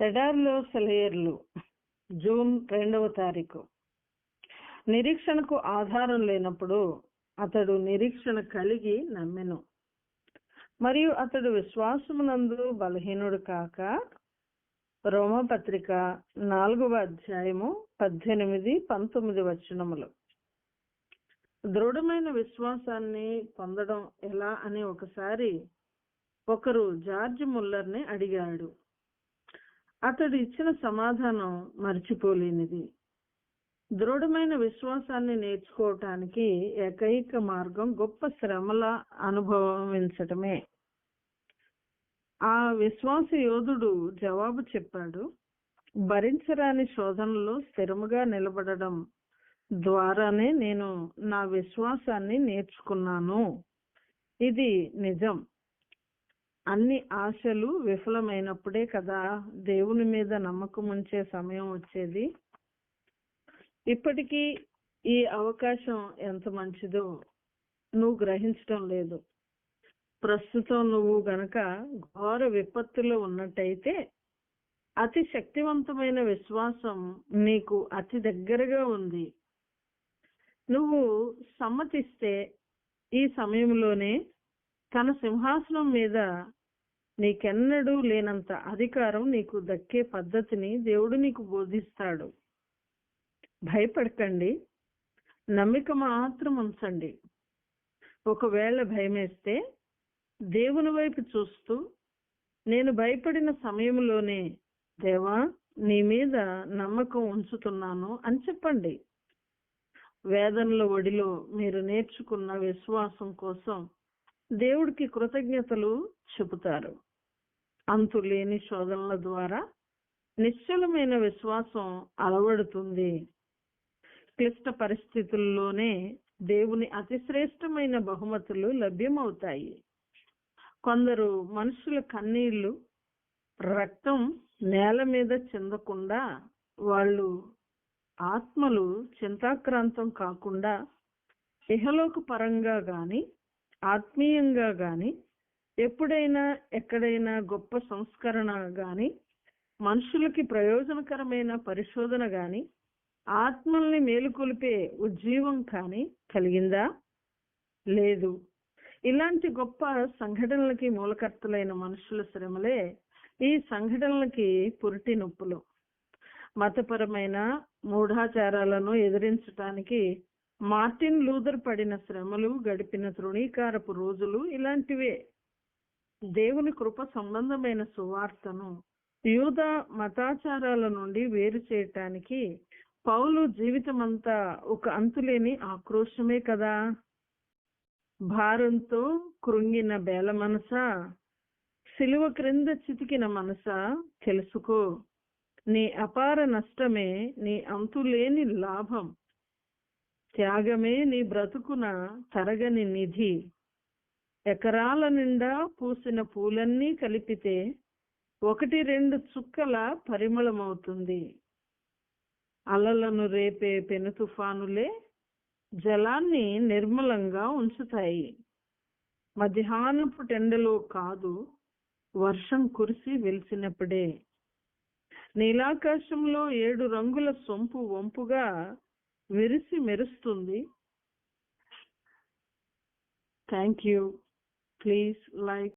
ఎడార్లో సెలయర్లు June రెండవ తారీఖు. నిరీక్షణకు ఆధారం లేనప్పుడు అతడు నిరీక్షణ కలిగి నమ్మెను. మరియు అతడు విశ్వాసమునందు బలహీనుడు కాక రోమపత్రిక నాలుగవ అధ్యాయము పద్దెనిమిది పంతొమ్మిది వచనములు. దృఢమైన విశ్వాసాన్ని పొందడం ఎలా అని ఒకసారి ఒకరు జార్జ్ ముల్లర్ని అడిగాడు. అతడు ఇచ్చిన సమాధానం మర్చిపోలేనిది. దృఢమైన విశ్వాసాన్ని నేర్చుకోవటానికి ఏకైక మార్గం గొప్ప శ్రమల అనుభవించటమే. ఆ విశ్వాస యోధుడు జవాబు చెప్పాడు భరించరాని శోధనలో స్థిరముగా నిలబడడం ద్వారానే నేను నా విశ్వాసాన్ని నేర్చుకున్నాను. ఇది నిజం. అన్ని ఆశలు విఫలమైనప్పుడే కదా దేవుని మీద నమ్మకం ఉంచే సమయం వచ్చేది? ఇప్పటికీ ఈ అవకాశం ఎంత మంచిదో నువ్వు గ్రహించడం లేదు. ప్రస్తుతం నువ్వు గనక ఘోర విపత్తులో ఉన్నట్టయితే అతి శక్తివంతమైన విశ్వాసం నీకు అతి దగ్గరగా ఉంది. నువ్వు సమ్మతిస్తే ఈ సమయంలోనే తన సింహాసనం మీద నీకెన్నడూ లేనంత అధికారం నీకు దక్కే పద్ధతిని దేవుడు నీకు బోధిస్తాడు. భయపడకండి. నమ్మిక మాత్రం ఉంచండి. ఒకవేళ భయమేస్తే దేవుని వైపు చూస్తూ నేను భయపడిన సమయంలోనే దేవా నీ మీద నమ్మకం ఉంచుతున్నాను అని చెప్పండి. వేదనల ఒడిలో మీరు నేర్చుకున్న విశ్వాసం కోసం దేవుడికి కృతజ్ఞతలు చెబుతారు. అంతులేని శోధనల ద్వారా నిశ్చలమైన విశ్వాసం అలవడుతుంది. క్లిష్ట పరిస్థితుల్లోనే దేవుని అతిశ్రేష్టమైన బహుమతులు లభ్యమవుతాయి. కొందరు మనుషుల కన్నీళ్ళు రక్తం నేల మీద చెందకుండా వాళ్ళు ఆత్మలు చింతాక్రాంతం కాకుండా ఇహలోక పరంగా గాని ఆత్మీయంగా గాని ఎప్పుడైనా ఎక్కడైనా గొప్ప సంస్కరణ గాని మనుషులకి ప్రయోజనకరమైన పరిశోధన గాని ఆత్మల్ని మేలుకొలిపే ఉజ్జీవం కానీ కలిగిందా? లేదు. ఇలాంటి గొప్ప సంఘటనలకి మూలకర్తలైన మనుషుల శ్రమలే ఈ సంఘటనలకి పురిటి నొప్పులు. మతపరమైన మూఢాచారాలను ఎదిరించటానికి మార్టిన్ లూథర్ పడిన శ్రమలు గడిపిన తృణీకారపు రోజులు ఇలాంటివే. దేవుని కృప సంబంధమైన సువార్తను యూద మతాచారాల నుండి వేరు చేయటానికి పౌలు జీవితమంతా ఒక అంతులేని ఆక్రోశమే కదా? భారంతో కృంగిన బేల మనస? సిలువ క్రింద చితికిన మనస? తెలుసుకో నీ అపార నష్టమే నీ అంతులేని లాభం. త్యాగమే నీ బ్రతుకున తరగని నిధి. ఎకరాల నిండా పూసిన పూలన్నీ కలిపితే ఒకటి రెండు చుక్కల పరిమళమవుతుంది. అలలను రేపే పెను తుఫానులే జలాన్ని నిర్మలంగా ఉంచుతాయి. మధ్యాహ్నపు టెండలో కాదు వర్షం కురిసి వెలిసినప్పుడే. నీలాకాశంలో ఏడు రంగుల సొంపు వంపుగా విరిసి మెరుస్తుంది. Thank you. please like